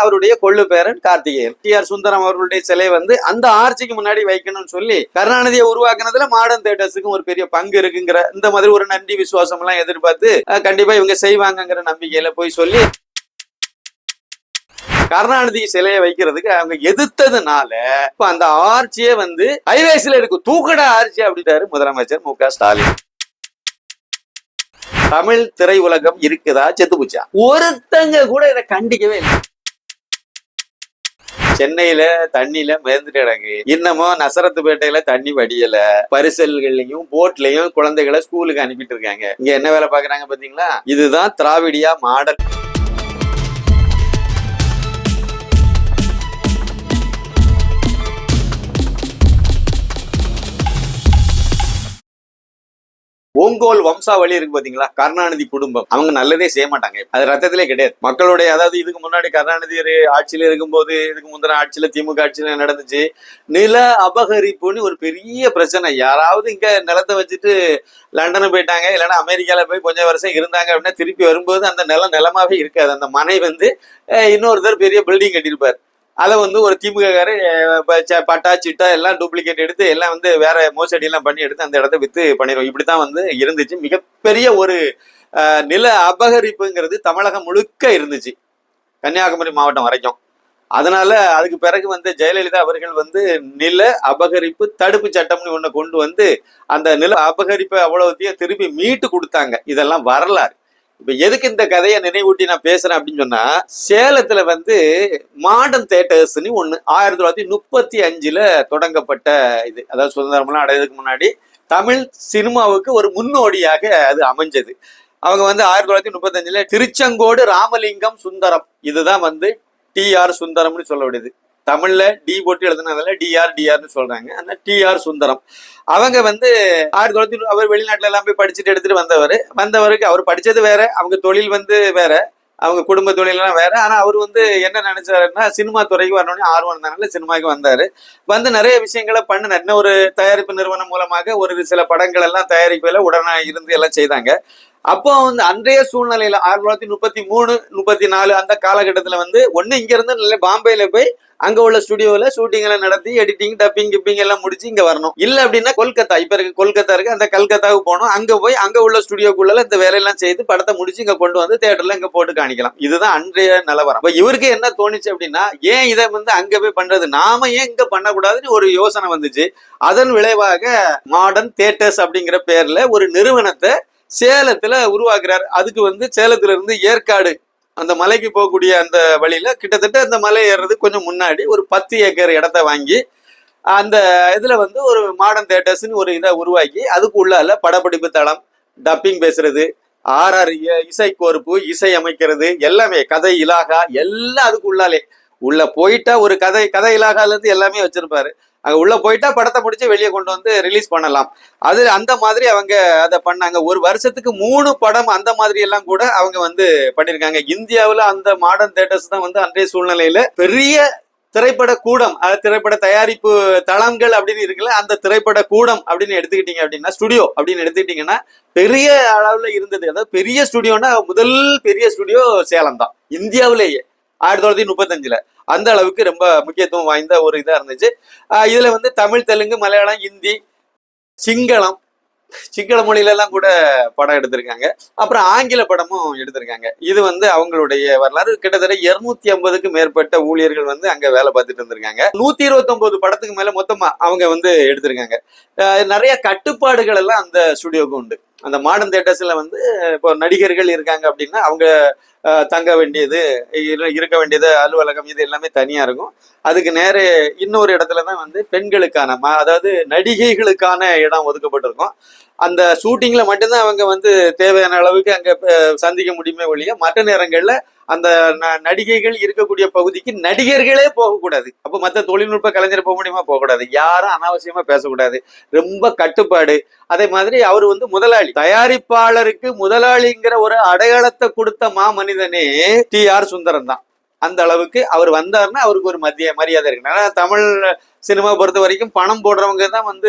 அவருடைய கொள்ளு பேரன் கார்த்திகேயன். டி ஆர் சுந்தரம் அவர்களுடைய சிலை வந்து அந்த ஆர்ச்சிக்கு முன்னாடி வைக்கணும்னு சொல்லி கருணாநிதியை உருவாக்குனதுல மாடர்ன் தேட்டர்ஸுக்கும் ஒரு பெரிய பங்கு இருக்குங்கிற இந்த மாதிரி ஒரு நன்றி விசுவாசம் எல்லாம் எதிர்பார்த்து கண்டிப்பா இவங்க செய்வாங்கங்கிற நம்பிக்கையில போய் சொல்லி கருணாநிதி சிலையை வைக்கிறதுக்கு அவங்க எதிர்த்ததுனால இப்ப அந்த ஆர்ச்சியே வந்து ஹைவேஸ்ல இருக்கு தூக்கட ஆர்ச்சி அப்படின்றாரு முதலமைச்சர் மு க ஸ்டாலின். தமிழ் திரையுலகம் இருக்குதா? செத்து போச்சா ஒருத்தங்க கூட இதை கண்டிக்கவே இல்லை. சென்னையில தண்ணியில மிதந்துட்டு கிடக்கு. இன்னமும் நசரத்துப்பேட்டையில தண்ணி வடியல. பரிசல்கள்லயும் போட்லயும் குழந்தைகளை ஸ்கூலுக்கு அனுப்பிட்டு இருக்காங்க. இங்க என்ன வேலை பாக்குறாங்க பாத்தீங்களா? இதுதான் திராவிடியா மாடல். ஓங்கோல் வம்சாவளி இருக்கு பாத்தீங்களா? கருணாநிதி குடும்பம். அவங்க நல்லதே செய்ய மாட்டாங்க. அது ரத்தத்திலே கிடையாது. மக்களுடைய அதாவது இதுக்கு முன்னாடி கருணாநிதி ஆட்சியில் ஆட்சியில இருக்கும்போது இதுக்கு முந்தின ஆட்சியில திமுக ஆட்சியில நடந்துச்சு. நில அபகரிப்புன்னு ஒரு பெரிய பிரச்சனை. யாராவது இங்க நிலத்தை வச்சுட்டு லண்டனு போயிட்டாங்க இல்லைன்னா அமெரிக்கால போய் கொஞ்சம் வருஷம் இருந்தாங்க அப்படின்னா திருப்பி வரும்போது அந்த நிலம் நிலமாவே இருக்காது. அந்த மனை வந்து இன்னொருத்தர் பெரிய பில்டிங் கட்டியிருப்பார். அதை வந்து ஒரு திமுககாரு பட்டா சிட்டா எல்லாம் டூப்ளிகேட் எடுத்து எல்லாம் வந்து வேற மோசடி எல்லாம் பண்ணி எடுத்து அந்த இடத்த வித்து பண்ணிடுவோம். இப்படித்தான் வந்து இருந்துச்சு. மிகப்பெரிய ஒரு நில அபகரிப்புங்கிறது தமிழகம் முழுக்க இருந்துச்சு. கன்னியாகுமரி மாவட்டம் வரைக்கும். அதனால அதுக்கு பிறகு வந்து ஜெயலலிதா அவர்கள் வந்து நில அபகரிப்பு தடுப்பு சட்டம்னு ஒன்று கொண்டு வந்து அந்த நில அபகரிப்பை அவ்வளவுத்தையும் திருப்பி மீட்டு கொடுத்தாங்க. இதெல்லாம் வரலாறு. இப்ப எதுக்கு இந்த கதையை நினைவூட்டி நான் பேசுறேன் அப்படின்னு சொன்னா சேலத்துல வந்து மாடர்ன் தேட்டர்ஸ்னு ஒண்ணு. ஆயிரத்தி தொள்ளாயிரத்தி முப்பத்தி அஞ்சுல தொடங்கப்பட்ட இது. அதாவது சுதந்திரம்லாம் அடையதுக்கு முன்னாடி தமிழ் சினிமாவுக்கு ஒரு முன்னோடியாக அது அமைஞ்சது. அவங்க வந்து ஆயிரத்தி தொள்ளாயிரத்தி முப்பத்தஞ்சில் திருச்செங்கோடு ராமலிங்கம் சுந்தரம். இதுதான் வந்து டி ஆர் சுந்தரம்னு விடுது தமிழ்ல டி போட்டு எழுதுனதுல டிஆர் டிஆர்னு சொல்றாங்க. அந்த டிஆர் சுந்தரம். அவங்க வந்து ஆயிரத்தி தொள்ளாயிரத்தி அவர் வெளிநாட்டுல எல்லாம் போய் படிச்சுட்டு எடுத்துட்டு வந்தவர். வந்தவருக்கு அவர் படிச்சது வேற அவங்க தொழில் வந்து வேற அவங்க குடும்ப தொழிலெல்லாம் வேற. ஆனா அவர் வந்து என்ன நினைச்சாருன்னா சினிமா துறைக்கு வரணும்னு ஆர்வம் இருந்தனால சினிமாக்கு வந்தாரு. வந்து நிறைய விஷயங்களை பண்ணினார். இன்னும் ஒரு தயாரிப்பு நிறுவனம் மூலமாக ஒரு சில படங்கள் எல்லாம் தயாரிப்புல உடனே இருந்து எல்லாம் செய்தாங்க. அப்போ வந்து அன்றைய சூழ்நிலையில ஆயிரத்தி தொள்ளாயிரத்தி முப்பத்தி மூணு முப்பத்தி நாலு அந்த காலகட்டத்துல வந்து ஒன்னு இங்க இருந்து பாம்பேல போய் அங்க உள்ள ஸ்டுடியோல ஷூட்டிங் எல்லாம் நடத்தி எடிட்டிங் டப்பிங் கிப்பிங் எல்லாம் முடிச்சு இங்க வரணும். இல்ல அப்படின்னா கொல்கத்தா. இப்ப இருக்கு கொல்கத்தா இருக்கு அந்த கல்கத்தாவுக்கு போகணும். அங்க போய் அங்க உள்ள ஸ்டுடியோக்குள்ள இந்த வேலையெல்லாம் செய்து படத்தை முடிச்சு இங்க கொண்டு வந்து தேட்டர்ல இங்க போட்டு காணிக்கலாம். இதுதான் அன்றைய நிலவரம். இவருக்கு என்ன தோணுச்சு அப்படின்னா ஏன் இதை வந்து அங்க போய் பண்றது? நாம ஏன் இங்க பண்ணக்கூடாதுன்னு ஒரு யோசனை வந்துச்சு. அதன் விளைவாக மாடர்ன் தேட்டர்ஸ் அப்படிங்கிற பேர்ல ஒரு நிறுவனத்தை சேலத்துல உருவாக்குறாரு. அதுக்கு வந்து சேலத்துல இருந்து ஏற்காடு அந்த மலைக்கு போகக்கூடிய அந்த வழியில் கிட்டத்தட்ட அந்த மலை ஏறுறது கொஞ்சம் முன்னாடி ஒரு பத்து ஏக்கர் இடத்த வாங்கி அந்த இதில் வந்து ஒரு மாடர்ன் தேட்டர்ஸ்னு ஒரு இதை உருவாக்கி அதுக்கு உள்ளால படப்பிடிப்பு தளம் டப்பிங் பேசுறது ஆர்ஆர் இசை கோர்ப்பு இசை அமைக்கிறது எல்லாமே கதை இலாகா எல்லாம் அதுக்கு உள்ளாலே. உள்ள போயிட்டா ஒரு கதை கதை இலாகாலேருந்து எல்லாமே வச்சிருப்பாரு. அங்கே உள்ள போயிட்டா படத்தை முடிச்சு வெளியே கொண்டு வந்து ரிலீஸ் பண்ணலாம். அது அந்த மாதிரி அவங்க அதை பண்ணாங்க. ஒரு வருஷத்துக்கு மூணு படம் அந்த மாதிரி எல்லாம் கூட அவங்க வந்து பண்ணிருக்காங்க. இந்தியாவில் அந்த மாடர்ன் தேட்டர்ஸ் தான் வந்து அன்றைய சூழ்நிலையில பெரிய திரைப்பட கூடம் அது திரைப்பட தயாரிப்பு தளங்கள் அப்படின்னு இருக்குல்ல அந்த திரைப்பட கூடம் அப்படின்னு எடுத்துக்கிட்டீங்க அப்படின்னா ஸ்டுடியோ அப்படின்னு எடுத்துக்கிட்டீங்கன்னா பெரிய அளவுல இருந்தது. அதாவது பெரிய ஸ்டுடியோனா முதல் பெரிய ஸ்டுடியோ சேலம் தான். இந்தியாவிலேயே. ஆயிரத்தி தொள்ளாயிரத்தி முப்பத்தஞ்சுல. அந்த அளவுக்கு ரொம்ப முக்கியத்துவம் வாய்ந்த ஒரு இதாக இருந்துச்சு. இதில் வந்து தமிழ் தெலுங்கு மலையாளம் ஹிந்தி சிங்களம் சிங்கள மொழியிலலாம் கூட படம் எடுத்திருக்காங்க. அப்புறம் ஆங்கில படமும் எடுத்திருக்காங்க. இது வந்து அவங்களுடைய வரலாறு. கிட்டத்தட்ட இருநூத்தி ஐம்பதுக்கு மேற்பட்ட ஊழியர்கள் வந்து அங்கே வேலை பார்த்துட்டு இருந்திருக்காங்க. நூத்தி இருபத்தொன்பது படத்துக்கு மேல மொத்தமா அவங்க வந்து எடுத்திருக்காங்க. நிறைய கட்டுப்பாடுகள் எல்லாம் அந்த ஸ்டுடியோவுக்கு உண்டு. அந்த மாடர்ன் தேட்டர்ஸில் வந்து இப்போ நடிகர்கள் இருக்காங்க அப்படின்னா அவங்க தங்க வேண்டியது இருக்க வேண்டியது அலுவலகம் இது எல்லாமே தனியாக இருக்கும். அதுக்கு நேர இன்னொரு இடத்துல தான் வந்து பெண்களுக்கான ம- அதாவது நடிகைகளுக்கான இடம் ஒதுக்கப்பட்டிருக்கும். அந்த ஷூட்டிங்கில் மட்டும்தான் அவங்க வந்து தேவையான அளவுக்கு அங்கே சந்திக்க முடியுமே ஒழிய மற்ற நேரங்களில் அந்த ந- நடிகைகள் இருக்கக்கூடிய பகுதிக்கு நடிகர்களே போகக்கூடாது. அப்ப மற்ற தொழில்நுட்ப கலைஞர் போக முடியுமா? போகக்கூடாது. யாரும் அனாவசியமா பேசக்கூடாது. ரொம்ப கட்டுப்பாடு. அதே மாதிரி அவர் வந்து முதலாளி. தயாரிப்பாளருக்கு முதலாளிங்கிற ஒரு அடையாளத்தை கொடுத்த மாமனிதனே டி ஆர் சுந்தரம் தான். அந்த அளவுக்கு அவர் வந்தாருன்னா அவருக்கு ஒரு மத்திய மரியாதை இருக்கு. ஆனா தமிழ் சினிமா பொறுத்த வரைக்கும் பணம் போடுறவங்க தான் வந்து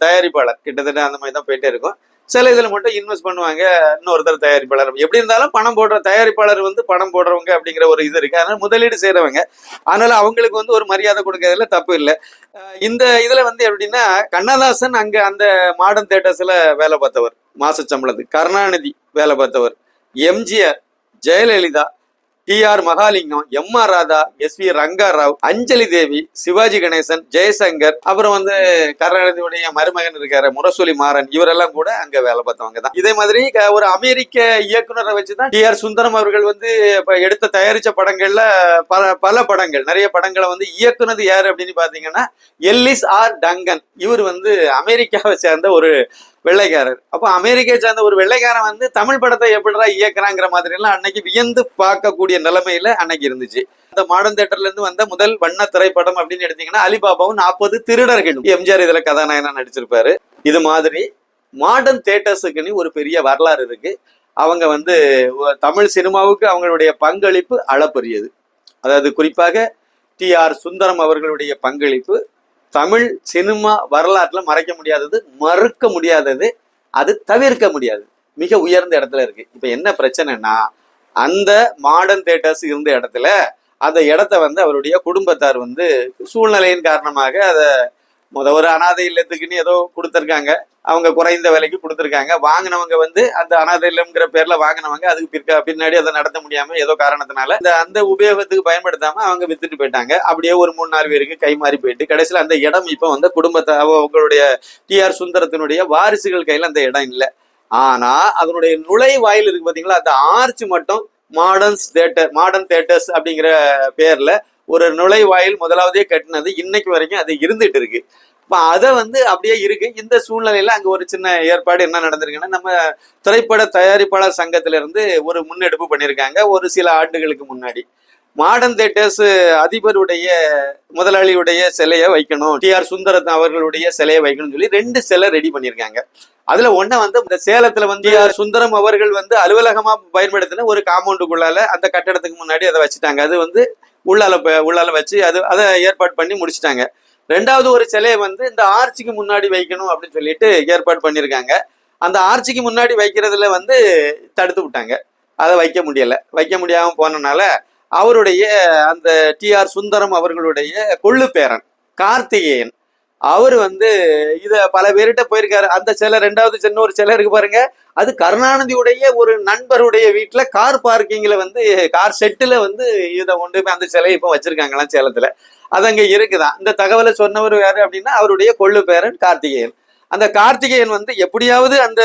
தயாரிப்பாளர். கிட்டத்தட்ட அந்த மாதிரி தான் போயிட்டே இருக்கும். சில இதில் மட்டும் இன்வெஸ்ட் பண்ணுவாங்க. இன்னொருத்தர் தயாரிப்பாளர். எப்படி இருந்தாலும் பணம் போடுற தயாரிப்பாளர் வந்து பணம் போடுறவங்க அப்படிங்கிற ஒரு இது இருக்குது அதனால் முதலீடு செய்யறவங்க அதனால் அவங்களுக்கு வந்து ஒரு மரியாதை கொடுக்கறதுல தப்பு இல்லை. இந்த இதில் வந்து எப்படின்னா கண்ணதாசன் அங்கே அந்த மாடர்ன் தேட்டர்ஸில் வேலை பார்த்தவர். மாச சம்பளத்துக்கு. கருணாநிதி வேலை பார்த்தவர். MGR Jayalalithaa T R Mahalingam M R Radha S V Rangarao Anjali Devi Sivaji Ganesan Jaishankar அப்புறம் வந்து கருணாநிதியுடைய மருமகன் இருக்காரு முரசொலி மாறன் இவரெல்லாம் கூட அங்க வேலை பார்த்தவங்க தான். இதே மாதிரி ஒரு அமெரிக்க இயக்குனரை வச்சுதான் டி ஆர் சுந்தரம் அவர்கள் வந்து எடுத்த தயாரிச்ச படங்கள்ல பல பல படங்கள் நிறைய படங்களை வந்து இயக்குனது யாரு அப்படின்னு பாத்தீங்கன்னா எல்லிஸ் ஆர் டங்கன். இவர் வந்து அமெரிக்காவை சேர்ந்த ஒரு வெள்ளைக்காரர். அப்போ அமெரிக்கா சேர்ந்த ஒரு வெள்ளைக்காரன் வந்து தமிழ் படத்தை எப்படிடா இயக்குறாங்கிற மாதிரி எல்லாம் அன்னைக்கு வியந்து பார்க்கக்கூடிய நிலைமையில அன்னைக்கு இருந்துச்சு. அந்த மாடர்ன் தேட்டர்ல இருந்து வந்த முதல் வண்ண திரைப்படம் அப்படின்னு எடுத்தீங்கன்னா அலிபாபாவும் நாற்பது திருடர்களும். எம்ஜிஆர் இதுல கதாநாயகனா நடிச்சிருப்பாரு. இது மாதிரி மாடர்ன் தேட்டர்ஸுக்குன்னு ஒரு பெரிய வரலாறு இருக்கு. அவங்க வந்து தமிழ் சினிமாவுக்கு அவங்களுடைய பங்களிப்பு அளப்பரியது. அதாவது குறிப்பாக டி ஆர் சுந்தரம் அவர்களுடைய பங்களிப்பு தமிழ் சினிமா வரலாற்றில் மறைக்க முடியாதது மறுக்க முடியாதது அது தவிர்க்க முடியாது. மிக உயர்ந்த இடத்துல இருக்கு. இப்போ என்ன பிரச்சனைனா அந்த மாடர்ன் தேட்டர்ஸ் இருந்த இடத்துல அந்த இடத்த வந்து அவருடைய குடும்பத்தார் வந்து சூழ்நிலையின் காரணமாக அதை முத ஒரு அனாதை இல்லத்துக்குன்னு ஏதோ கொடுத்துருக்காங்க. அவங்க குறைந்த விலைக்கு கொடுத்துருக்காங்க. வாங்கினவங்க வந்து அந்த அனாதை இல்லம்ங்கிற பேர்ல வாங்கினவங்க அதுக்கு பிற்க பின்னாடி அதை நடத்த முடியாம ஏதோ காரணத்தினால இந்த அந்த உபயோகத்துக்கு பயன்படுத்தாம அவங்க வித்துட்டு போயிட்டாங்க. அப்படியே ஒரு மூணு நாலு பேருக்கு கை மாறி போயிட்டு கடைசியில் அந்த இடம் இப்போ வந்து குடும்பத்தை அவங்களுடைய டி. ஆர். சுந்தரத்தினுடைய வாரிசுகள் கையில் அந்த இடம் இல்லை. ஆனா அதனுடைய நுழைவாயில் இருக்கு பாத்தீங்களா? அந்த ஆர்ச் மட்டும் மாடர்ன்ஸ் தேட்டர் மாடர்ன் தேட்டர்ஸ் அப்படிங்கிற பேர்ல ஒரு நுழைவாயில் முதலாவதே கட்டினது இன்னைக்கு வரைக்கும் அது இருந்துட்டு இருக்கு. இப்போ அதை வந்து அப்படியே இருக்கு. இந்த சூழ்நிலையில அங்க ஒரு சின்ன ஏற்பாடு என்ன நடந்திருக்குன்னா நம்ம திரைப்பட தயாரிப்பாளர் சங்கத்திலிருந்து ஒரு முன்னெடுப்பு பண்ணியிருக்காங்க. ஒரு சில ஆண்டுகளுக்கு முன்னாடி. மாடர்ன் தேட்டர்ஸ் அதிபருடைய முதலாளியுடைய சிலையை வைக்கணும். டி ஆர் சுந்தரத்தன் அவர்களுடைய சிலையை வைக்கணும்னு சொல்லி ரெண்டு சிலை ரெடி பண்ணியிருக்காங்க. அதுல ஒண்ண வந்து இந்த சேலத்துல வந்து டி ஆர் சுந்தரம் அவர்கள் வந்து அலுவலகமா பயன்படுத்தின ஒரு காம்பவுண்டுக்குள்ளால அந்த கட்டடத்துக்கு முன்னாடி அதை வச்சுட்டாங்க. அது வந்து உள்ளால உள்ளால வச்சு அது அதை ஏற்பாடு பண்ணி முடிச்சுட்டாங்க. ரெண்டாவது ஒரு சிலையை வந்து இந்த ஆர்ச்சிக்கு முன்னாடி வைக்கணும் அப்படின்னு சொல்லிட்டு ஏற்பாடு பண்ணியிருக்காங்க. அந்த ஆர்ச்சிக்கு முன்னாடி வைக்கிறதுல வந்து தடுத்து விட்டாங்க. அதை வைக்க முடியல. வைக்க முடியாம போனனால அவருடைய அந்த டி ஆர் சுந்தரம் அவர்களுடைய கொள்ளு பேரன் கார்த்திகேயன். அவர் வந்து இதை பல பேர்கிட்ட போயிருக்காரு. அந்த சிலை ரெண்டாவது சின்ன ஒரு சிலை இருக்கு பாருங்க. அது கருணாநிதியுடைய ஒரு நண்பருடைய வீட்டில் கார் பார்க்கிங்கில் வந்து கார் செட்டில் வந்து இதை கொண்டு போய் அந்த சிலையை இப்போ வச்சிருக்காங்களாம் சேலத்தில். அது அங்கே இருக்குதான் இந்த தகவலை சொன்னவர் யாரு அப்படின்னா அவருடைய கொள்ளு பேரன் கார்த்திகேயன். அந்த கார்த்திகேயன் வந்து எப்படியாவது அந்த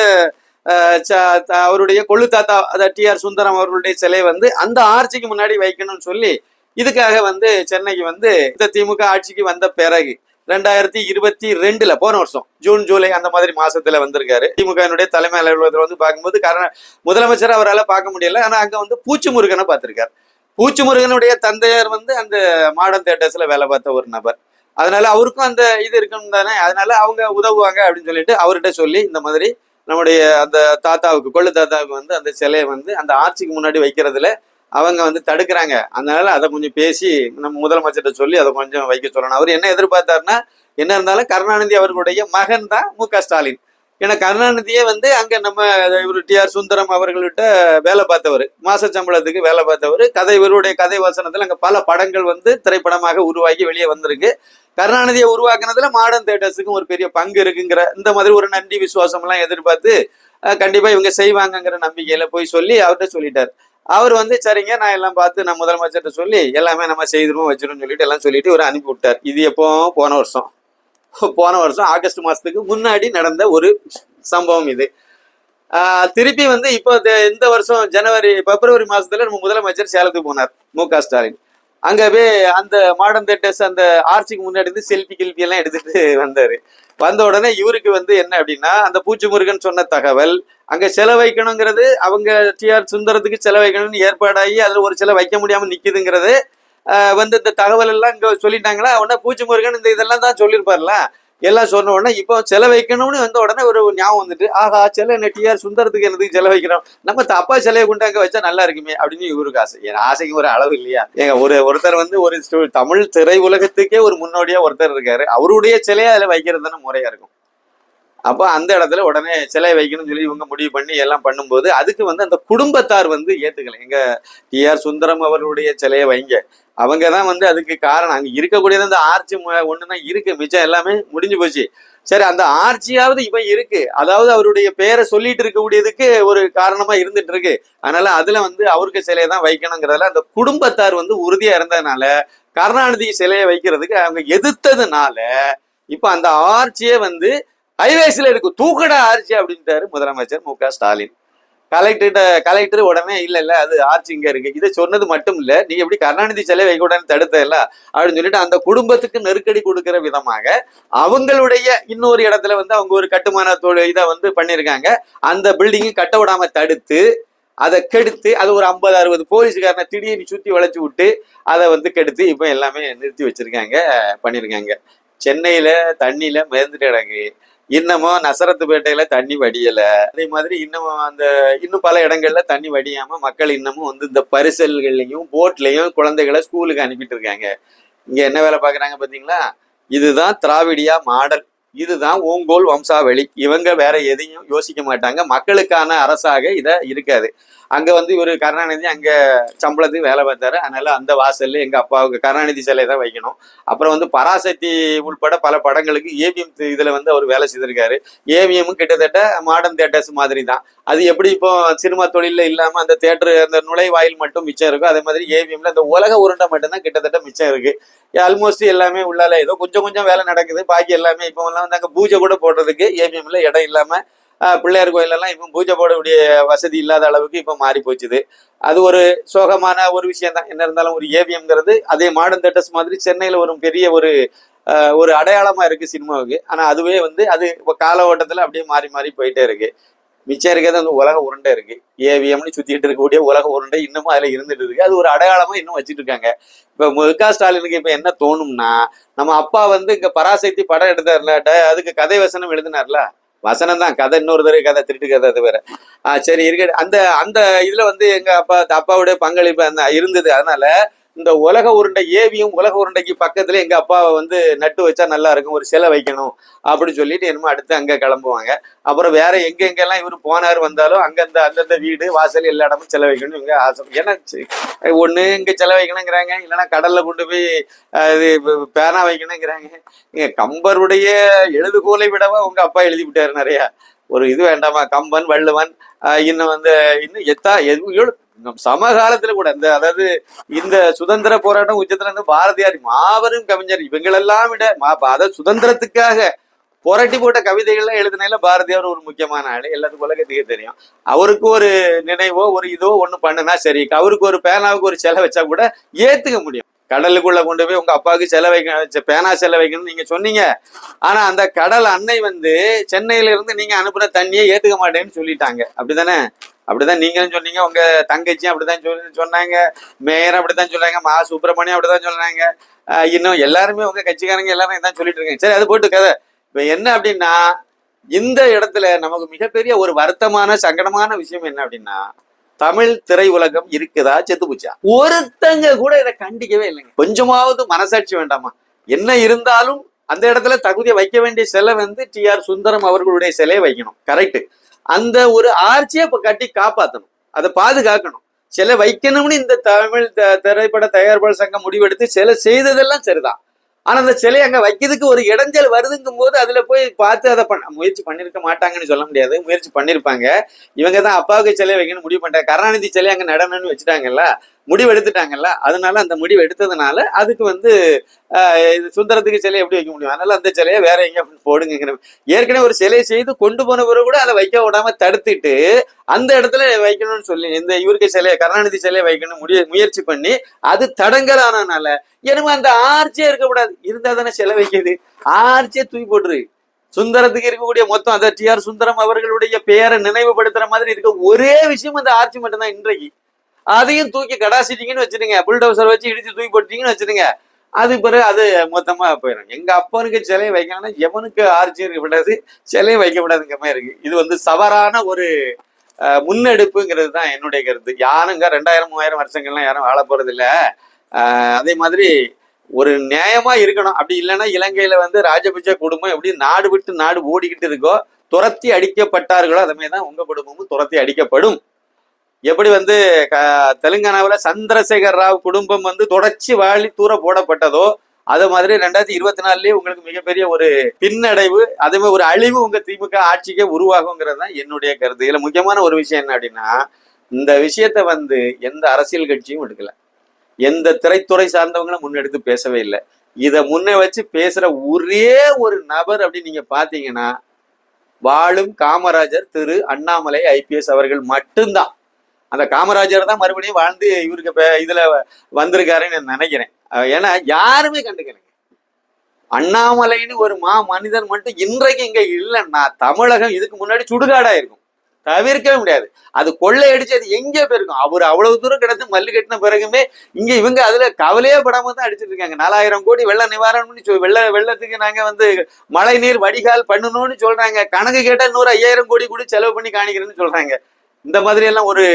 அவருடைய கொள்ளு தாத்தா அதாவது டி ஆர் சுந்தரம் அவர்களுடைய சிலை வந்து அந்த ஆட்சிக்கு முன்னாடி வைக்கணும்னு சொல்லி இதுக்காக வந்து சென்னைக்கு வந்து இந்த திமுக ஆட்சிக்கு வந்த பிறகு ரெண்டாயிரத்தி இருபத்தி ரெண்டுல போன வருஷம் ஜூன் ஜூலை அந்த மாதிரி மாசத்துல வந்திருக்காரு. திமுகவினுடைய தலைமை அலுவலகத்தில் வந்து பார்க்கும்போது காரணம் முதலமைச்சர் அவரால் பார்க்க முடியல. ஆனா அங்க வந்து பூச்சி முருகனை பார்த்திருக்காரு. பூச்சி முருகனுடைய தந்தையார் வந்து அந்த மாடர்ன் தேட்டர்ஸ்ல வேலை பார்த்த ஒரு நபர். அதனால அவருக்கும் அந்த இது இருக்கணும் தானே? அதனால அவங்க உதவுவாங்க அப்படின்னு சொல்லிட்டு அவர்கிட்ட சொல்லி இந்த மாதிரி நம்முடைய அந்த தாத்தாவுக்கு கொள்ளு தாத்தாவுக்கு வந்து அந்த சிலையை வந்து அந்த ஆட்சிக்கு முன்னாடி வைக்கிறதுல அவங்க வந்து தடுக்கிறாங்க. அதனால அதை கொஞ்சம் பேசி நம்ம முதலமைச்சர்கிட்ட சொல்லி அதை கொஞ்சம் வைக்க சொல்லணும். அவர் என்ன எதிர்பார்த்தாருன்னா என்ன இருந்தாலும் கருணாநிதி அவர்களுடைய மகன் தான் மு க ஸ்டாலின். ஏன்னா கருணாநிதியே வந்து அங்கே நம்ம இவர் டி ஆர் சுந்தரம் அவர்கள்ட்ட வேலை பார்த்தவர். மாச சம்பளத்துக்கு வேலை பார்த்தவர். கதை இவருடைய கதை வசனத்தில் அங்கே பல படங்கள் வந்து திரைப்படமாக உருவாகி வெளியே வந்திருக்கு. கருணாநிதியை உருவாக்குனதுல மாடர்ன் தேட்டர்ஸுக்கும் ஒரு பெரிய பங்கு இருக்குங்கிற இந்த மாதிரி ஒரு நன்றி விசுவாசம்லாம் எதிர்பார்த்து கண்டிப்பாக இவங்க செய்வாங்கங்கிற நம்பிக்கையில் போய் சொல்லி அவர்கிட்ட சொல்லிட்டார். அவர் வந்து சரிங்க நான் எல்லாம் பார்த்து நான் முதலமைச்சர்கிட்ட சொல்லி எல்லாமே நம்ம செய்திருவோம் வச்சிருவோம் சொல்லிட்டு எல்லாம் சொல்லிட்டு இவர் அனுப்பி விட்டார். இது எப்போ போன வருஷம். போன வருஷம் ஆகஸ்ட் மாதத்துக்கு முன்னாடி நடந்த ஒரு சம்பவம் இது. திருப்பி வந்து இப்போ இந்த- இந்த வருஷம் ஜனவரி பிப்ரவரி மாதத்தில் நம்ம முதலமைச்சர் சேலத்துக்கு போனார் மு க ஸ்டாலின். அங்கே போய் அந்த மாடர்ன் தேட்டர்ஸ் அந்த ஆர்ச்சிக்கு முன்னாடி இருந்து செல்ஃபி கில்பி எல்லாம் எடுத்துட்டு வந்தார். வந்த உடனே இவருக்கு வந்து என்ன அப்படின்னா அந்த பூச்சி முருகன் சொன்ன தகவல் அங்கே செலவைக்கணுங்கிறது அவங்க டிஆர் சுந்தரத்துக்கு செலவைக்கணும்னு ஏற்பாடாகி அதில் ஒரு சில வைக்க முடியாமல் நிற்கிதுங்கிறது வந்து இந்த தகவல் எல்லாம் இங்க சொல்லிட்டாங்களா? உடனே பூச்சி முருகன் இந்த இதெல்லாம் தான் சொல்லியிருப்பார்ல? எல்லாம் சொன்ன உடனே இப்போ செலவைக்கணும்னு வந்த உடனே ஒரு ஞாபகம் வந்துட்டு ஆஹா செல நெட்டியார் சுந்தரத்துக்கு என்னதுக்கு செலவைக்கிறோம் நம்ம தப்பா சிலையை கொண்டு அங்க வச்சா நல்லா இருக்குமே அப்படின்னு இவருக்கு ஆசை. என் ஆசைக்கு ஒரு அளவு இல்லையா? ஏங்க ஒரு ஒருத்தர் வந்து ஒரு தமிழ் திரை உலகத்துக்கே ஒரு முன்னோடியா ஒருத்தர் இருக்காரு. அவருடைய சிலையை அதுல வைக்கிறது தானே முறையா இருக்கும். அப்போ அந்த இடத்துல உடனே சிலை வைக்கணும்னு சொல்லி இவங்க முடிவு பண்ணி எல்லாம் பண்ணும்போது அதுக்கு வந்து அந்த குடும்பத்தார் வந்து ஏத்துக்கல. எங்க டி ஆர் சுந்தரம் அவர்களுடைய சிலையை வைங்க. அவங்க தான் வந்து அதுக்கு காரணம். அங்கே இருக்கக்கூடியது அந்த ஆர்ச்சி ஒன்று தான் இருக்குது மிச்சம் எல்லாமே முடிஞ்சு போச்சு. சரி அந்த ஆர்ச்சியாவது இவன் இருக்கு. அதாவது அவருடைய பேரை சொல்லிட்டு இருக்கக்கூடியதுக்கு ஒரு காரணமா இருந்துட்டு இருக்கு. அதனால அதுல வந்து அவருக்கு சிலையை தான் வைக்கணுங்கிறதுல அந்த குடும்பத்தார் வந்து உறுதியா இருந்ததுனால கருணாநிதி சிலையை வைக்கிறதுக்கு அவங்க எதிர்த்ததுனால இப்ப அந்த ஆர்ச்சியே வந்து ஹைவேஸ்ல இருக்கு. தூக்கடா ஆர்ச்சி அப்படின்ட்டாரு முதலமைச்சர் மு க ஸ்டாலின். கலெக்டர்கிட்ட கலெக்டர் உடனே இல்லை இல்லை அது ஆர்ச்சி இங்கே இருக்கு. இதை சொன்னது மட்டும் இல்லை. நீ எப்படி கருணாநிதி செலவை வைக்க உடனே தடுத்த அப்படின்னு சொல்லிட்டு அந்த குடும்பத்துக்கு நெருக்கடி கொடுக்கிற விதமாக அவங்களுடைய இன்னொரு இடத்துல வந்து அவங்க ஒரு கட்டுமான தொழில் இதை வந்து பண்ணியிருக்காங்க. அந்த பில்டிங்கை கட்ட விடாம தடுத்து அதை கெடுத்து அது ஒரு ஐம்பது அறுபது போலீஸுக்காரனை திடீர்னு சுத்தி வளைச்சி விட்டு அதை வந்து கெடுத்து இப்போ எல்லாமே நிறுத்தி வச்சிருக்காங்க பண்ணியிருக்காங்க. சென்னையில தண்ணியில மிதந்துட்டு கிடக்கு. இன்னமும் நசரத்துப்பேட்டையில தண்ணி வடியல. அதே மாதிரி இன்னமும் அந்த இன்னும் பல இடங்கள்ல தண்ணி வடியாம மக்கள் இன்னமும் வந்து இந்த பரிசல்கள்லையும் போட்லயும் குழந்தைகளை ஸ்கூலுக்கு அனுப்பிட்டு இருக்காங்க. இங்க என்ன வேலை பாக்குறாங்க பாத்தீங்களா? இதுதான் திராவிடியா மாடல். இதுதான் ஓங்கோல் வம்சாவளி. இவங்க வேற எதையும் யோசிக்க மாட்டாங்க. மக்களுக்கான அரசாக இதை இருக்காது. அங்க வந்து இவர் கருணாநிதி அங்க சம்பளத்துக்கு வேலை பார்த்தாரு. அதனால அந்த வாசல்ல எங்க அப்பாவுக்கு கருணாநிதி சிலை தான் வைக்கணும். அப்புறம் வந்து பராசக்தி உள்பட பல படங்களுக்கு ஏவிஎம் இதுல வந்து அவர் வேலை செய்திருக்காரு. ஏவிஎம்மும் கிட்டத்தட்ட மாடர்ன் தேட்டர்ஸ் மாதிரி தான் அது எப்படி இப்போ சினிமா தொழில இல்லாம அந்த தேட்டர் அந்த நுழைவாயில் மட்டும் மிச்சம் இருக்கும் அதே மாதிரி ஏவிஎம்ல அந்த உலக உருண்டை மட்டும்தான் கிட்டத்தட்ட மிச்சம் இருக்கு. ஆல்மோஸ்ட் எல்லாமே உள்ளால ஏதோ கொஞ்சம் கொஞ்சம் வேலை நடக்குது. பாக்கி எல்லாமே இப்போ எல்லாம் வந்தாங்க. பூஜை கூட போடுறதுக்கு ஏவிஎம்ல இடம் இல்லாம பிள்ளையார் கோயிலெல்லாம் இப்போ பூஜை போடக்கூடிய வசதி இல்லாத அளவுக்கு இப்போ மாறி போச்சுது. அது ஒரு சோகமான ஒரு விஷயம் தான் என்ன இருந்தாலும் ஒரு ஏவிஎம்ங்கிறது அதே மாடர்ன் தேட்டர்ஸ் மாதிரி சென்னையில ஒரு பெரிய ஒரு ஆஹ், ஒரு அடையாளமா இருக்கு சினிமாவுக்கு. ஆனா அதுவே வந்து அது இப்போ கால ஓட்டத்தில் அப்படியே மாறி மாறி போயிட்டே இருக்கு. மிச்சம் இருக்கிறது அந்த உலக உருண்டை இருக்கு. ஏவிஎம்னு சுத்திட்டு இருக்கக்கூடிய உலக உருண்டை இன்னமும் அதுல இருந்துட்டு இருக்கு. அது ஒரு அடையாளமா இன்னும் வச்சிட்டு இருக்காங்க. இப்ப மு க ஸ்டாலினுக்கு இப்ப என்ன தோணும்னா நம்ம அப்பா வந்து இங்க பராசக்தி படம் எடுத்தார்ல அதுக்கு கதை வசனம் எழுதினார்ல? வசனம் தான். கதை இன்னொரு தடவை கதை திருட்டு கதை அது வேற. ஆஹ் சரி இருக்கு அந்த அந்த இதுல வந்து எங்க அப்பா அப்பாவுடைய பங்களிப்பு அந்த இருந்தது. அதனால இந்த உலக உருண்டை ஏவியும் உலக உருண்டைக்கு பக்கத்துல எங்க அப்பாவை வந்து நட்டு வச்சா நல்லா இருக்கும் ஒரு சிலை வைக்கணும் அப்படின்னு சொல்லிட்டு என்னமோ அடுத்து அங்க கிளம்புவாங்க. அப்புறம் வேற எங்க எங்கெல்லாம் இவர் போனார் வந்தாலும் அங்கந்த அந்தந்த வீடு வாசல் எல்லா இடமும் செல வைக்கணும் இவங்க ஆசை. ஏன்னா ஒண்ணு இங்க சிலை வைக்கணுங்கிறாங்க இல்லைன்னா கடல்ல கொண்டு போய் இது பேனா வைக்கணுங்கிறாங்க. இங்க கம்பருடைய எழுதுகோலை விடவா உங்க அப்பா எழுதி விட்டாரு நிறைய. ஒரு இது வேண்டாமா கம்பன் வள்ளுவன் இன்னும் வந்து இன்னும் எத்தா எது நம் சமகாலத்துல கூட இந்த அதாவது இந்த சுதந்திர போராட்டம் உச்சத்துல இருந்து பாரதியார் மாபெரும் கவிஞர். இவங்களெல்லாம் விட மா- அதாவது சுதந்திரத்துக்காக புரட்டி போட்ட கவிதைகள்லாம் எழுதினால பாரதியார் ஒரு முக்கியமான ஆளு. எல்லாத்துக்கும் உலகத்துக்கே தெரியும். அவருக்கு ஒரு நினைவோ ஒரு இதோ ஒண்ணு பண்ணுனா சரி. அவருக்கு ஒரு பேனாவுக்கு ஒரு செலை வச்சா கூட ஏத்துக்க முடியும். கடலுக்குள்ள கொண்டு போய் உங்க அப்பாவுக்கு செலை வைக்க பேனா செலை வைக்கணும்னு நீங்க சொன்னீங்க. ஆனா அந்த கடல் அன்னை வந்து சென்னையில இருந்து நீங்க அனுப்புன தண்ணியை ஏத்துக்க மாட்டேன்னு சொல்லிட்டாங்க. அப்படிதானே அப்படிதான் நீங்களும் சொன்னீங்க உங்க தங்கச்சியும் அப்படிதான் சொல்லி சொன்னாங்க. மேயர் அப்படித்தான் சொல்றாங்க மா சுப்பிரமணியம் அப்படிதான் சொல்றாங்க இன்னும் எல்லாருமே உங்க கட்சிக்காரங்க எல்லாரும் இதான் சொல்லிட்டு இருக்காங்க. சரி அது போட்டு கதை. இப்ப என்ன அப்படின்னா இந்த இடத்துல நமக்கு மிகப்பெரிய ஒரு வருத்தமான சங்கடமான விஷயம் என்ன அப்படின்னா தமிழ் திரையுலகம் இருக்குதா செத்து போச்சா? ஒருத்தங்க கூட இதை கண்டிக்கவே இல்லைங்க. கொஞ்சமாவது மனசாட்சி வேண்டாமா? என்ன இருந்தாலும் அந்த இடத்துல தகுதியை வைக்க வேண்டிய சிலை வந்து டி ஆர் சுந்தரம் அவர்களுடைய சிலையை வைக்கணும். கரெக்ட் அந்த ஒரு ஆர்ச்சியை இப்போ கட்டி காப்பாத்தணும். அதை பாதுகாக்கணும். சிலை வைக்கணும்னு இந்த தமிழ் த- திரைப்பட தயாரிப்பாளர் சங்கம் முடிவெடுத்து சிலை செய்ததெல்லாம் சரிதான். ஆனா அந்த சிலை அங்க வைக்கிறதுக்கு ஒரு இடைஞ்சல் வருதுங்கும் போது அதுல போய் பார்த்து அதை பண்ண முயற்சி பண்ணிருக்க மாட்டாங்கன்னு சொல்ல முடியாது. முயற்சி பண்ணிருப்பாங்க. இவங்க தான் அப்பாவுக்கு சிலை வைக்கணும்னு முடிவு பண்ணிட்டாங்க. கருணாநிதி சிலை அங்க நடனம்னு வச்சுட்டாங்கல்ல? முடிவு எடுத்துட்டாங்கல்ல அதனால அந்த முடிவு எடுத்ததுனால அதுக்கு வந்து ஆஹ், இது சுந்தரத்துக்கு சிலையை எப்படி வைக்க முடியும்? அதனால அந்த சிலையை வேற எங்க போடுங்கிற ஏற்கனவே ஒரு சிலையை செய்து கொண்டு போன பிறகு கூட அதை வைக்க விடாம தடுத்துட்டு அந்த இடத்துல வைக்கணும்னு சொல்லி இந்த இவருக்கு சிலையை கருணாநிதி சிலையை வைக்கணும் முடிய முயற்சி பண்ணி அது தடங்கலானனால என்னமோ அந்த ஆர்ச்சியே இருக்கக்கூடாது. இருந்தா தானே சிலை வைக்குது. ஆர்ச்சியே தூக்கி போட்டுரு. சுந்தரத்துக்கு இருக்கக்கூடிய மொத்தம் அந்த டி ஆர் சுந்தரம் அவர்களுடைய பெயரை நினைவுபடுத்துற மாதிரி இருக்க ஒரே விஷயம் அந்த ஆர்ச்சி மட்டும்தான் இன்றைக்கு. அதையும் தூக்கி கடாசிட்டீங்கன்னு வச்சிருங்க புல்டோசர் வச்சு இடிச்சு தூக்கி போட்டீங்கன்னு வச்சிருங்க அது பிறகு அது மொத்தமா போயிடும் எங்க அப்பனுக்கு சிலையை வைக்கணும்னா எவனுக்கு ஆர்ச்சி இருக்க விடாது சிலையை வைக்க மாதிரி இருக்கு. இது வந்து சவறான ஒரு முன்னெடுப்புங்கிறது தான் என்னுடைய கருத்து. யாருங்க ரெண்டாயிரம் மூவாயிரம் வருஷங்கள்லாம் யாரும் வாழ போறது இல்லை. அதே மாதிரி ஒரு நியாயமா இருக்கணும். அப்படி இல்லைன்னா இலங்கையில வந்து ராஜபட்ச குடும்பம் எப்படி நாடு விட்டு நாடு ஓடிக்கிட்டு இருக்கோ துரத்தி அடிக்கப்பட்டார்களோ அதுமே தான் உங்க குடும்பமும் துரத்தி அடிக்கப்படும். எப்படி வந்து க- தெலுங்கானாவுல சந்திரசேகர் ராவ் குடும்பம் வந்து தொடர்ச்சி வாழி தூர போடப்பட்டதோ அது மாதிரி ரெண்டாயிரத்தி இருபத்தி நாலுலயே உங்களுக்கு மிகப்பெரிய ஒரு பின்னடைவு அதே மாதிரி ஒரு அழிவு உங்க திமுக ஆட்சிக்கே உருவாகுங்கிறது தான் என்னுடைய கருத்து. இதுல முக்கியமான ஒரு விஷயம் என்ன அப்படின்னா இந்த விஷயத்த வந்து எந்த அரசியல் கட்சியும் எடுக்கல. எந்த திரைத்துறை சார்ந்தவங்களும் முன்னெடுத்து பேசவே இல்லை. இதை முன்னே வச்சு பேசுற ஒரே ஒரு நபர் அப்படின்னு நீங்க பாத்தீங்கன்னா வாழும் காமராஜர் திரு அண்ணாமலை ஐபிஎஸ் அவர்கள் மட்டும்தான். அந்த காமராஜர் தான் மறுபடியும் வாழ்ந்து இவருக்கு இப்ப இதுல வந்திருக்காருன்னு நினைக்கிறேன். ஏன்னா யாருமே கண்டுக்கலைங்க. அண்ணாமலைன்னு ஒரு மா மனிதன் மட்டும் இன்றைக்கு இங்க இல்லைன்னா தமிழகம் இதுக்கு முன்னாடி சுடுகாடா இருக்கும். தவிர்க்கவே முடியாது. அது கொள்ளையடிச்சு அது எங்கே போயிருக்கும். அவர் அவ்வளவு தூரம் கிடந்து மல்லு கட்டின பிறகுமே இங்க இவங்க அதுல கவலையே படாம தான் அடிச்சிட்டு இருக்காங்க. நாலாயிரம் கோடி வெள்ள நிவாரணம்னு சொல் வெள்ள வெள்ளத்துக்கு நாங்க வந்து மழை நீர் வடிகால் பண்ணணும்னு சொல்றாங்க. கணக்கு கேட்டா இன்னொரு ஐயாயிரம் கோடி கூட செலவு பண்ணி காணிக்கிறேன்னு சொல்றாங்க. இந்த மாதிரி எல்லாம் ஒரு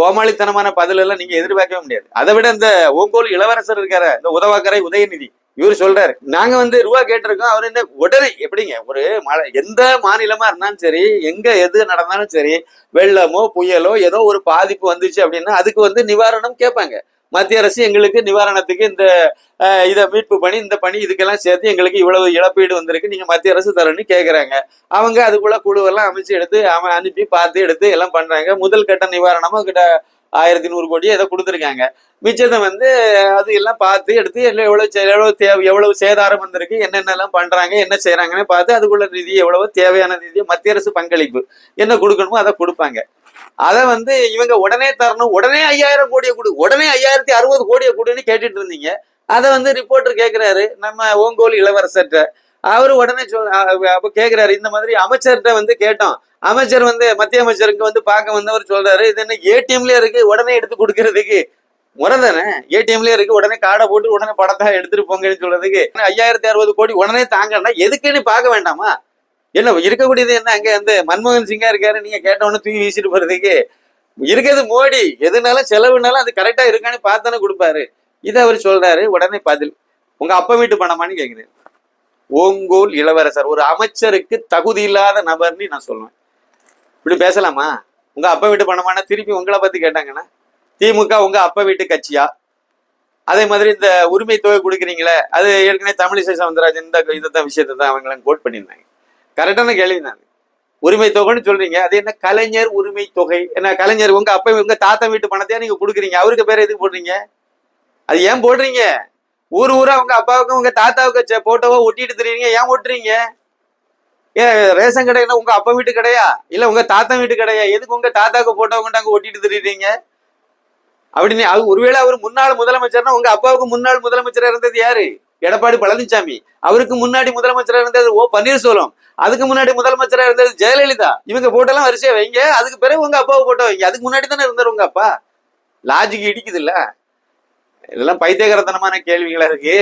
கோமாளித்தனமான பதில் எல்லாம் நீங்க எதிர்பார்க்கவே முடியாது. அதை விட இந்த ஓங்கோல் இளவரசர் இருக்காரு இந்த உதவாக்கரை உதயநிதி இவர் சொல்றாரு. நாங்க வந்து ரூபா கேட்டிருக்கோம் அவர் என்ன உடனே எப்படிங்க? ஒரு மழை எந்த மாநிலமா இருந்தாலும் சரி எங்க எது நடந்தாலும் சரி வெள்ளமோ புயலோ ஏதோ ஒரு பாதிப்பு வந்துச்சு அப்படின்னா அதுக்கு வந்து நிவாரணம் கேட்பாங்க. மத்திய அரசு எங்களுக்கு நிவாரணத்துக்கு இந்த இதை மீட்பு பணி இந்த பணி இதுக்கெல்லாம் சேர்த்து எங்களுக்கு இவ்வளவு இழப்பீடு வந்திருக்கு. நீங்கள் மத்திய அரசு தரணும்னு கேட்குறாங்க அவங்க அதுக்குள்ள குழுவெல்லாம் அமைச்சு எடுத்து அவன் அனுப்பி பார்த்து எடுத்து எல்லாம் பண்ணுறாங்க முதல் கட்ட நிவாரணமாக கிட்ட ஆயிரத்தி நூறு கோடி ஏதோ கொடுத்துருக்காங்க. மிச்சத்தை வந்து அது எல்லாம் பார்த்து எடுத்து எல்லாம் எவ்வளோ சே- தேவை எவ்வளவு சேதாரம் வந்திருக்கு என்னென்னலாம் பண்ணுறாங்க என்ன செய்கிறாங்கன்னு பார்த்து அதுக்குள்ள நிதி எவ்வளவோ தேவையான நிதி மத்திய அரசு பங்களிப்பு. என்ன கொடுக்கணுமோ அதை கொடுப்பாங்க. அதை வந்து இவங்க உடனே தரணும். உடனே ஐயாயிரம் கோடியை கொடு. உடனே ஐயாயிரத்தி அறுபது கோடியை கொடுன்னு கேட்டுட்டு இருந்தீங்க. அதை வந்து ரிப்போர்ட்டர் கேட்கிறாரு நம்ம ஓங்கோல் இளவரசர்கிட்ட. அவரு உடனே சொல் அப்போ அப்ப கேக்குறாரு. இந்த மாதிரி அமைச்சர்கிட்ட வந்து கேட்டோம். அமைச்சர் வந்து மத்திய அமைச்சருக்கு வந்து பார்க்க வந்தவர் சொல்றாரு. இது என்ன ஏடிஎம்லயே இருக்கு. உடனே எடுத்து கொடுக்கறதுக்கு. முறை தானே? ஏடிஎம்லயே இருக்கு. உடனே கார்டை போட்டு உடனே படத்தை எடுத்துட்டு போங்கன்னு சொல்றதுக்கு. ஐயாயிரத்தி அறுபது கோடி உடனே தாங்கன்னா எதுக்குன்னு பார்க்க வேண்டாமா? என்ன இருக்கக்கூடியது என்ன? அங்க வந்து மன்மோகன் சிங்கா இருக்காரு நீங்க கேட்ட தூக்கி வீசிட்டு போறதுக்கு. இருக்கிறது மோடி. எதுனாலும் செலவுனாலும் அது கரெக்டா இருக்கான்னு பார்த்தானே கொடுப்பாரு. இதை அவர் சொல்றாரு உடனே பதில். உங்க அப்பா வீட்டு பணமான்னு கேக்குறேன் ஓங்கோல் இளவரசர் ஒரு அமைச்சருக்கு தகுதி இல்லாத நபர்னு நான் சொல்லுவேன். இப்படி பேசலாமா? உங்க அப்பா வீட்டு பணமானா திருப்பி உங்களை பத்தி கேட்டாங்கன்னா திமுக உங்க அப்பா வீட்டு கட்சியா? அதே மாதிரி இந்த உரிமை தொகை கொடுக்குறீங்களே அது ஏற்கனவே தமிழிசை சவுந்தரராஜன் இந்த இதை விஷயத்தை தான் அவங்களும் கோட் பண்ணியிருந்தாங்க. கரெக்டான கேள்வி நான். உரிமை தொகைன்னு சொல்றீங்க. அது என்ன கலைஞர் உரிமை தொகை? என்ன கலைஞர் உங்க அப்பா உங்க தாத்தா வீட்டு பணத்தையா நீங்க கொடுக்குறீங்க? அவருக்கு பேர் எதுக்கு போடுறீங்க? அது ஏன் போடுறீங்க? ஊர் ஊரா உங்க அப்பாவுக்கும் உங்க தாத்தாவுக்கு போட்டோவோ ஒட்டிட்டு தெரியுறீங்க? ஏன் ஒட்டுறீங்க? ஏன் ரேஷன் கடைனா உங்க அப்பா வீட்டு கடையா? இல்ல உங்க தாத்தா வீட்டு கடையா? எதுக்கு உங்க தாத்தாவுக்கு போட்டோ கொண்டாங்க ஒட்டிட்டு தெரியுறீங்க? அப்படின்னு அது ஒருவேளை அவர் முன்னாள் முதலமைச்சர்னா உங்க அப்பாவுக்கு முன்னாள் முதலமைச்சரா இருந்தது யாரு? எடப்பாடி பழனிசாமி அவருக்கு முன்னாடி முதலமைச்சரா இருந்தது ஓ பன்னீர்செல்வம். அதுக்கு முன்னாடி முதலமைச்சரா இருந்தது ஜெயலலிதா. இவங்க போட்டோலாம் வரிசையா வைங்க. அதுக்கு பிறகு உங்க அப்பாவை போட்டோ வைங்க. அதுக்கு முன்னாடி தானே இருந்தார் உங்க அப்பா? லாஜிக் இடிக்குது இல்ல இதெல்லாம் பைத்தியகரத்தனமான கேள்விகளா இருக்கு.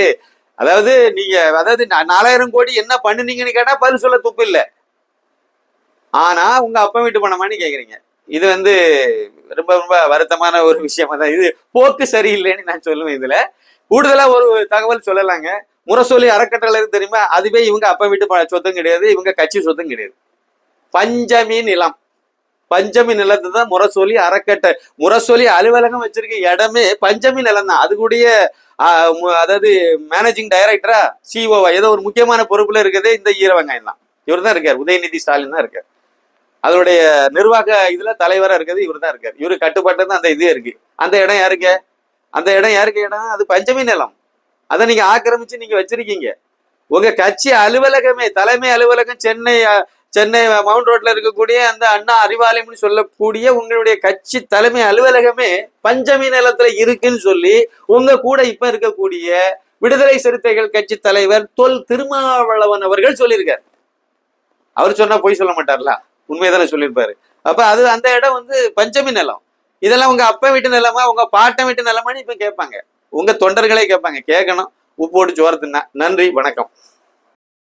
அதாவது நீங்க அதாவது நாலாயிரம் கோடி என்ன பண்ணுனீங்கன்னு கேட்டா பதில் சொல்ல துப்பு இல்லை. ஆனா உங்க அப்பா வீட்டு பணமான்னு கேக்குறீங்க. இது வந்து ரொம்ப ரொம்ப வருத்தமான ஒரு விஷயமா தான் இது போக்கு சரியில்லைன்னு நான் சொல்லுவேன் இதுல. கூடுதலா ஒரு தகவல் சொல்லலாங்க. முரசொலி அறக்கட்டளை தெரியுமா? அதுவே இவங்க அப்பா வீட்டு சொத்தம் கிடையாது இவங்க கட்சி சொத்தம் கிடையாது. பஞ்சமி நிலம். பஞ்சமி நிலத்தை தான் முரசொலி அறக்கட்டை முரசொலி அலுவலகம் வச்சிருக்க இடமே பஞ்சமி நிலம் தான். அது கூடிய அதாவது மேனேஜிங் டைரக்டரா சிஓவா ஏதோ ஒரு முக்கியமான பொறுப்புல இருக்கிறதே இந்த ஈரவங்காயம் தான். இவர் தான் இருக்கார். உதயநிதி ஸ்டாலின் தான் இருக்கார். அதனுடைய நிர்வாக இதுல தலைவரா இருக்கிறது இவர் தான் இருக்கார். இவரு கட்டுப்பாட்டு தான் அந்த இது இருக்கு. அந்த இடம் யாருக்கு? அந்த இடம் யாருக்கு இடம்? அது பஞ்சமி நிலம். அதை நீங்க ஆக்கிரமிச்சு நீங்க வச்சிருக்கீங்க. உங்க கட்சி அலுவலகமே தலைமை அலுவலகம் சென்னை சென்னை மவுண்ட் ரோட்ல இருக்கக்கூடிய அந்த அண்ணா அறிவாலயம்னு சொல்லக்கூடிய உங்களுடைய கட்சி தலைமை அலுவலகமே பஞ்சமி நிலத்துல இருக்குன்னு சொல்லி உங்க கூட இப்ப இருக்கக்கூடிய விடுதலை சிறுத்தைகள் கட்சி தலைவர் தொல் திருமாவளவன் அவர்கள் சொல்லியிருக்காரு. அவர் சொன்னா பொய் சொல்ல மாட்டார்ல உண்மையதானே சொல்லியிருப்பாரு. அப்ப அது அந்த இடம் வந்து பஞ்சமி நிலம். இதெல்லாம் உங்க அப்பா வீட்டு நிலமா உங்க பாட்டன் வீட்டு நிலமான்னு இப்ப கேட்பாங்க. உங்க தொண்டர்களே கேட்பாங்க கேட்கணும். உப்போடு சோறு தின்னா. நன்றி வணக்கம்.